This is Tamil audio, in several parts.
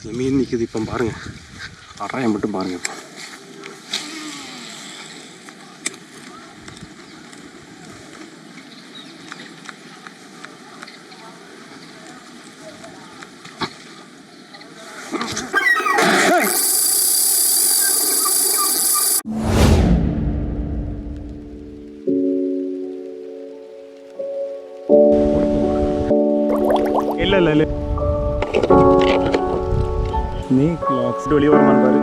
சில மீன் நிற்குது இப்போ பாருங்கள் அறாயம் மட்டும் பாருங்கள் இப்போ. இல்லை இல்லை இல்லை. ஸ்னேக் லாக்ஸ் வெளியே வருமான்னு பாரு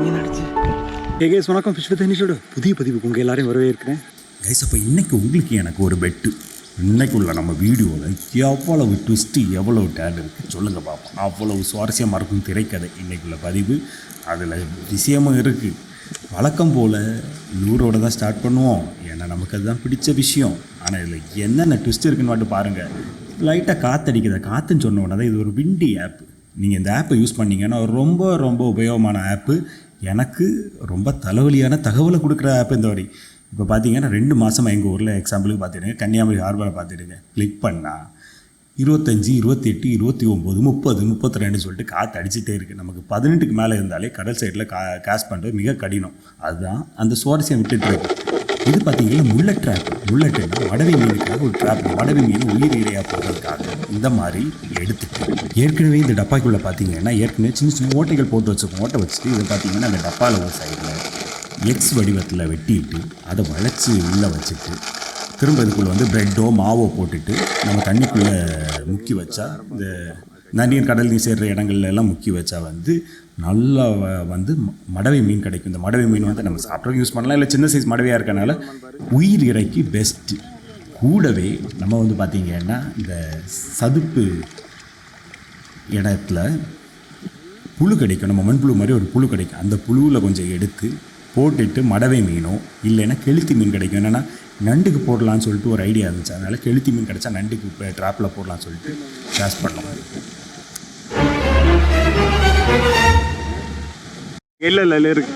மீன் அடிச்சு வணக்கம் ஃபிஷ் வித் அனிஷோட புதிய பதிவுக்கு உங்கள் எல்லாரையும் வரவேற்கிறேன் கைஸ் அப்போ இன்னைக்கு உங்களுக்கு எனக்கு ஒரு பெட்டு இன்னைக்கு உள்ள நம்ம வீடியோவில் எவ்வளவு ட்விஸ்ட்டு எவ்வளவு டேட் இருக்குது சொல்லுங்கள் பார்ப்போம் அவ்வளவு சுவாரஸ்யமாக இருக்கும் திரைக்கதை இன்னைக்குள்ள பதிவு அதில் விஷயமும் இருக்குது வழக்கம் போல் நூறோட தான் ஸ்டார்ட் பண்ணுவோம் ஏன்னா நமக்கு அதுதான் பிடிச்ச விஷயம் ஆனால் இதில் என்னென்ன ட்விஸ்ட் இருக்குன்னு மட்டும் பாருங்கள் லைட்டாக காற்றடிக்குது காற்றுன்னு சொன்ன உடனே தான் இது ஒரு விண்டி ஆப் நீங்கள் இந்த ஆப்பை யூஸ் பண்ணிங்கன்னா ரொம்ப ரொம்ப உபயோகமான ஆப்பு. எனக்கு ரொம்ப தலைவலியான தகவலை கொடுக்குற ஆப் இந்த வரை இப்போ பார்த்தீங்கன்னா ரெண்டு மாதமாக எங்கள் ஊரில் எக்ஸாம்பிளுக்கு பார்த்துடுங்க கன்னியாகுமரி ஹார்பரை பார்த்துடுங்க கிளிக் பண்ணால் இருபத்தஞ்சி இருபத்தெட்டு இருபத்தி ஒம்பது முப்பது முப்பத்தி ரெண்டு சொல்லிட்டு காற்று அடிச்சுட்டே இருக்குது நமக்கு பதினெட்டுக்கு மேலே இருந்தாலே கடல் சைடில் கா கேஷ் பண்ணுறது மிக கடினம். அதுதான் அந்த சுவாரஸ்யம் விட்டுட்டு இருக்கு. இது பார்த்தீங்கன்னா முல்லை ட்ராப் முல்லட்டுன்னா வடவை மீனுக்காக ஒரு ட்ராப் வடவை மீன் உயிர் இரையாக போகிறதுக்காக இந்த மாதிரி எடுத்துட்டு ஏற்கனவே இந்த டப்பாக்குள்ளே பார்த்தீங்கன்னா ஏற்கனவே சின்ன சின்ன ஓட்டைகள் போட்டு வச்சுருக்கோம். ஓட்டை வச்சுட்டு இதை பார்த்தீங்கன்னா அந்த டப்பாவில் ஒரு சைடில் எக்ஸ் வடிவத்தில் வெட்டிட்டு அதை வளைச்சி உள்ளே வச்சுட்டு திரும்ப இதுக்குள்ளே வந்து ப்ரெட்டோ மாவோ போட்டுட்டு நம்ம தண்ணிக்குள்ளே முக்கி வச்சா இந்த நன்னீர் கடல் நீர் சேர்கிற இடங்கள்ல எல்லாம் முக்கி வச்சா வந்து நல்லா வந்து மடவை மீன் கிடைக்கும். இந்த மடவை மீன் வந்து நம்ம சாப்பிட்றதுக்கு யூஸ் பண்ணலாம். இல்லை சின்ன சைஸ் மடவையாக இருக்கனால உயிர் இறைக்கு பெஸ்ட்டு கூடவே நம்ம வந்து பார்த்திங்கன்னா இந்த சதுப்பு இடத்துல புழு கிடைக்கும். நம்ம மண்புழு மாதிரி ஒரு புழு கிடைக்கும். அந்த புழுவில் கொஞ்சம் எடுத்து போட்டுட்டு மடவை மீனோ இல்லைன்னா கெளுத்தி மீன் கிடைக்கும். என்னென்னா நண்டுக்கு போடலான்னு சொல்லிட்டு ஒரு ஐடியா இருந்துச்சு. அதனால் கெளுத்தி மீன் கிடைச்சா நண்டுக்கு இப்போ ட்ராப்பில் போடலான்னு சொல்லிட்டு சாஸ் பண்ணோம். இல்லை இல்லை இல்லை இருக்கு.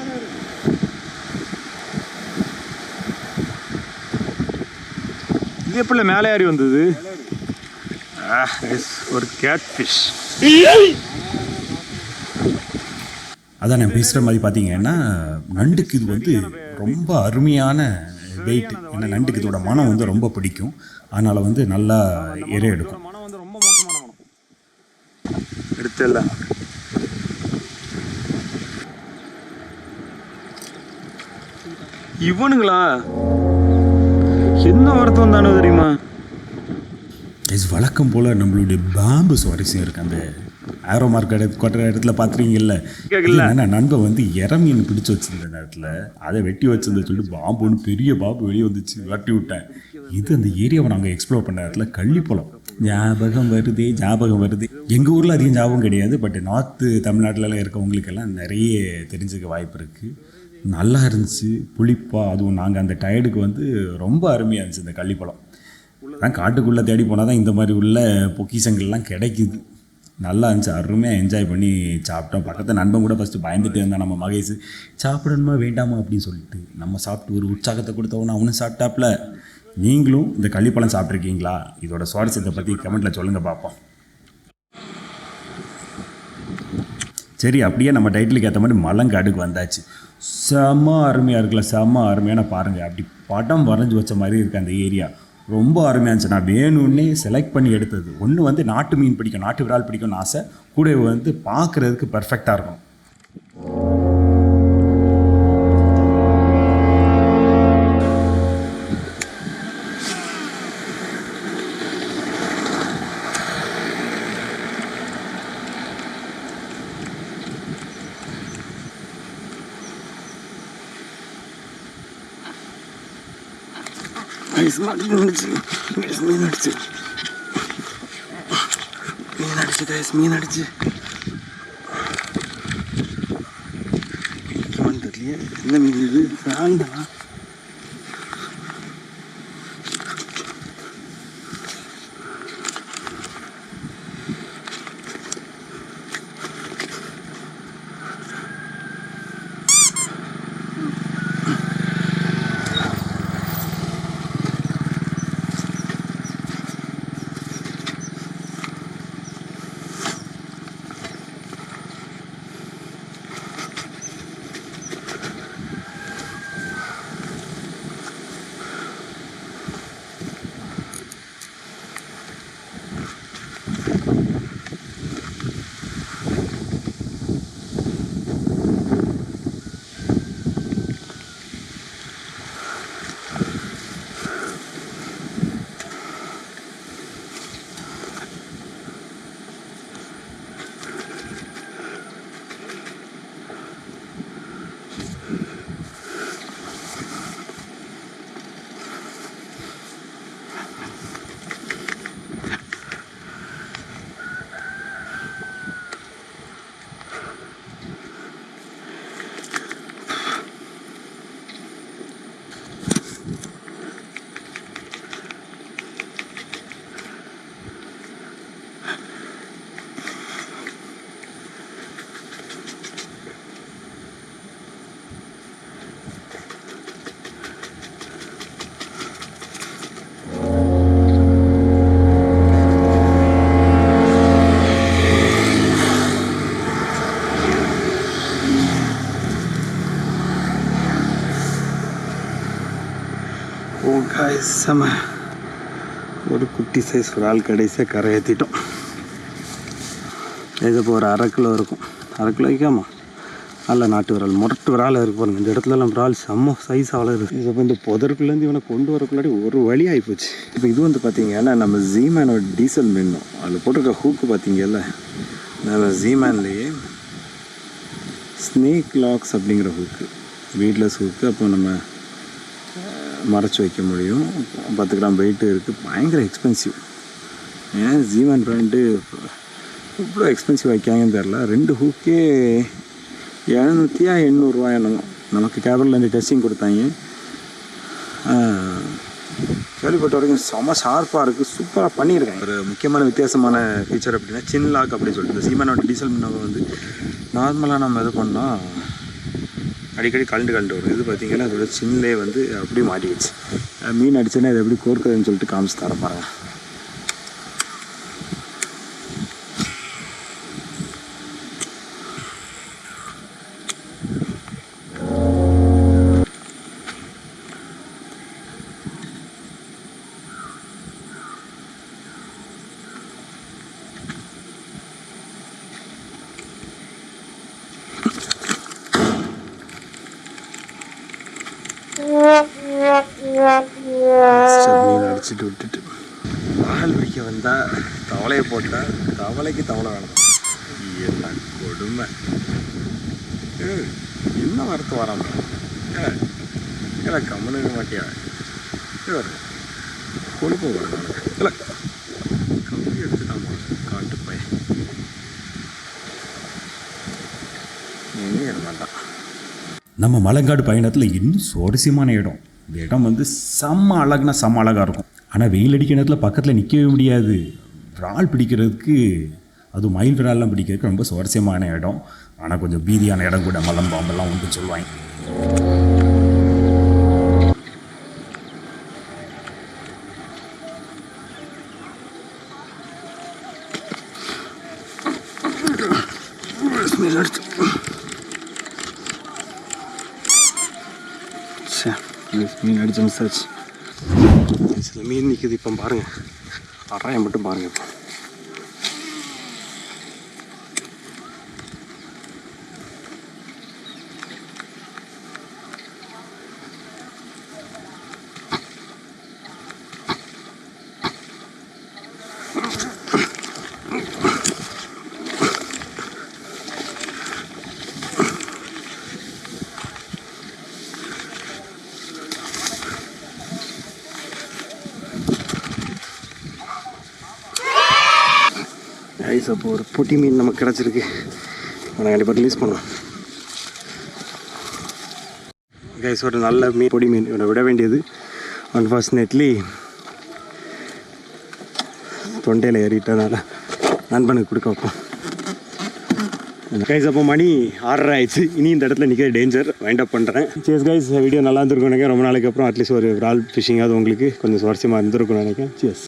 இது எப்படி மேலே ஏறி வந்தது? ஒரு கேட் ஃபிஷ் அதான் நான் பேசுகிற மாதிரி பார்த்தீங்கன்னா நண்டுக்கு இது வந்து ரொம்ப அருமையான வெயிட் ஏன்னா நண்டுக்கு இதோட மனம் வந்து ரொம்ப பிடிக்கும். அதனால் வந்து நல்லா இறை எடுக்கும். மனம் வந்து ரொம்ப மோசமான மனம் எடுத்துல இவனுங்களா? என்ன வார்த்தை வந்தானோ தெரியுமா? இது வழக்கம் போல் நம்மளுடைய பாம்பு சுவாரஸ்யம் இருக்குது அந்த ஆரோ மார்க்கெட் கொட்டுற இடத்துல பார்த்துறீங்கல்ல கேக்கல. என்ன நண்பன் வந்து இற மீன் பிடிச்சு வச்சிருந்த நேரத்தில் அதை வெட்டி வச்சிருந்த சொல்லிட்டு பாம்பு ஒன்று பெரிய பாம்பு வெளியே வந்துச்சு வெட்டி விட்டேன். இது அந்த ஏரியாவை நாங்கள் எக்ஸ்ப்ளோர் பண்ண இடத்துல கள்ளிப்பழம் ஞாபகம் வருதே ஞாபகம் வருது. எங்கள் ஊரில் அதிகம் ஞாபகம் கிடையாது பட் நார்த்து தமிழ்நாட்டிலலாம் இருக்கவங்களுக்கெல்லாம் நிறைய தெரிஞ்சுக்க வாய்ப்பு இருக்குது நல்லா இருந்துச்சு புளிப்பாக அதுவும் நாங்கள் அந்த டயர்டுக்கு வந்து ரொம்ப அருமையாக இருந்துச்சு இந்த கள்ளிப்பழம். அதான் காட்டுக்குள்ளே தேடி போனால் தான் இந்த மாதிரி உள்ள பொக்கிஷங்கள்லாம் கிடைக்குது. நல்லா இருந்துச்சு அருமையாக என்ஜாய் பண்ணி சாப்பிட்டோம். பக்கத்து நண்பன் கூட ஃபஸ்ட்டு பயந்துட்டு இருந்தான் நம்ம மகேஷ். சாப்பிடணுமா வேண்டாமா அப்படின்னு சொல்லிட்டு நம்ம சாப்பிட்டு ஒரு உற்சாகத்தை கொடுத்தவொன்னே அவனும் சாப்பிட்டாப்புல நீங்களும் இந்த கள்ளிப்பழம் சாப்பிட்ருக்கீங்களா இதோட சுவாரஸ்யத்தை பற்றி கமெண்ட்டில் சொல்லுங்கள் பார்ப்போம். சரி அப்படியே நம்ம டைட்டிலுக்கு ஏற்ற மாதிரி மலங்காடுக்கு வந்தாச்சு. செம அருமையாக இருக்குல்ல செம அருமையான பாருங்கள் அப்படி படம் வரைஞ்சி வச்ச மாதிரி இருக்குது அந்த ஏரியா ரொம்ப அருமையாக இருந்துச்சு. நான் வேணும்னே செலக்ட் பண்ணி எடுத்தது. ஒன்று வந்து நாட்டு மீன் பிடிக்கும் நாட்டு விரால் பிடிக்கும்னு ஆசை. கூட வந்து பார்க்குறதுக்கு பர்ஃபெக்டாக இருக்கும். மீன் அடிச்சு மீன் அடிச்சு அடிச்சு கைஸ் மீன் அடிச்சு என்னன்னு தெரியலையே என்ன மீன் இது வேண்டாம் செம ஒரு குட்டி சைஸ் ஒரு ஆள் கடைசியாக கரை ஏற்றிட்டோம் இது இப்போ ஒரு அரை கிலோ இருக்கும். அரை கிலோ வைக்காமா நல்ல நாட்டு விரால். முரட்டு விரால் இருக்கு பாருங்க. இந்த இடத்துலலாம் விரால் செம்ம சைஸ் வளருது. இது இப்போ இந்த புதருக்குள்ளேருந்து இவனை கொண்டு வரக்குள்ளாடி ஒரு வழி ஆகிப்போச்சு இப்போ இது வந்து பார்த்தீங்கன்னா நம்ம ஜீமேனோட டீசல் மின்னும் அதில் போட்டிருக்க ஹூக்கு பார்த்தீங்கல்ல நம்ம ஜீமேன்லேயே ஸ்னேக் லாக்ஸ் அப்படிங்கிற ஹூக்கு வெயிட்லெஸ் ஹூக்கு அப்போ நம்ம மறைச்சி வைக்க முடியும். பத்து கிராம் வெயிட்டு இருக்குது பயங்கர எக்ஸ்பென்சிவ் ஏன் ஜீவன் பிராண்டு இவ்வளோ எக்ஸ்பென்சிவ் வைக்காங்கன்னு தெரில ரெண்டு ஹூக்கே எழுநூற்றியா எண்ணூறுரூவா என்னமோ. நமக்கு கேபிள்லேருந்து டெஸ்டிங் கொடுத்தாங்க. கேள்விப்பட்ட வரைக்கும் செம ஷார்ப்பாக இருக்குது சூப்பராக பண்ணியிருக்காங்க. ஒரு முக்கியமான வித்தியாசமான ஃபீச்சர் அப்படின்னா சின் லாக் அப்படின்னு சொல்லிட்டு. சீமானோட டீசல் மின்னவை வந்து நார்மலாக நம்ம இது பண்ணால் அடிக்கடி கலண்டு கலண்டு வரும். இது பார்த்திங்கன்னா அதோட சின்னிலே வந்து அப்படியே மாட்டிக்கிச்சு மீன் அடிச்சேன்னா இது எப்படி கோர்க்குதுன்னு சொல்லிட்டு காமிச்சு தர பாருங்கள் மீன் அடிச்சுட்டு விட்டுட்டு. பால் பிடிக்க வந்தால் தவளையை போட்டால் தவளைக்கு தவளை வேணும். என்ன கொடுமை. என்ன வரத்து வராம இல்லை கம்மனு இருக்க மாட்டியா? கொழுப்பு வரணும் இல்லை கம்பி எடுத்துட்டாமா காட்டு பையன். எங்கே மாட்டான். நம்ம மலைக்காடு பயணத்தில் இன்னும் சுவாரஸ்யமான இடம். இந்த இடம் வந்து செம்ம அழகுனா செம்ம அழகாக இருக்கும். ஆனால் வெயில் அடிக்கிற நேரத்தில் பக்கத்தில் நிற்கவே முடியாது. இறால் பிடிக்கிறதுக்கு அதுவும் மயில் விரால்லாம் பிடிக்கிறதுக்கு ரொம்ப சுவாரஸ்யமான இடம். ஆனால் கொஞ்சம் பீதியான இடம் கூட மலம் பாம்பெல்லாம் உண்டு சொல்லுவாங்க. ஸ்மெல் அடிச்சு ச்சே, மிஸ் மீன் அடிச்சு மிஸ் ஆச்சு. சில மீன் நிற்குது இப்போ பாருங்கள் அறாயம் மட்டும் பாருங்கள் இப்போ கைஸ் அப்போ ஒரு பொட்டி மீன் நமக்கு கிடச்சிருக்கு. நான் கண்டிப்பாக ரிலீஸ் பண்ணுவோம் கைஸ் ஒரு நல்ல மீன் பொடி மீன் இவனை விட வேண்டியது. அன்ஃபார்ச்சுனேட்லி தொண்டையில் ஏறிட்டனால நண்பனுக்கு கொடுக்க வைப்போம். கைஸ் அப்போ மணி ஆர்டர் ஆயிடுச்சு. இனி இந்த இடத்துல நிற்கிற டேஞ்சர் வைண்ட் அப் பண்ணுறேன் சேஸ் கைஸ் வீடியோ நல்லா இருந்திருக்கும் நினைக்கிறேன். ரொம்ப நாளைக்கு அப்புறம் அட்லீஸ்ட் ஒரு ரால் ஃபிஷிங்காவது உங்களுக்கு கொஞ்சம் சுவாரஸ்யமாக இருந்திருக்கும் நினைக்கிறேன். சேஸ்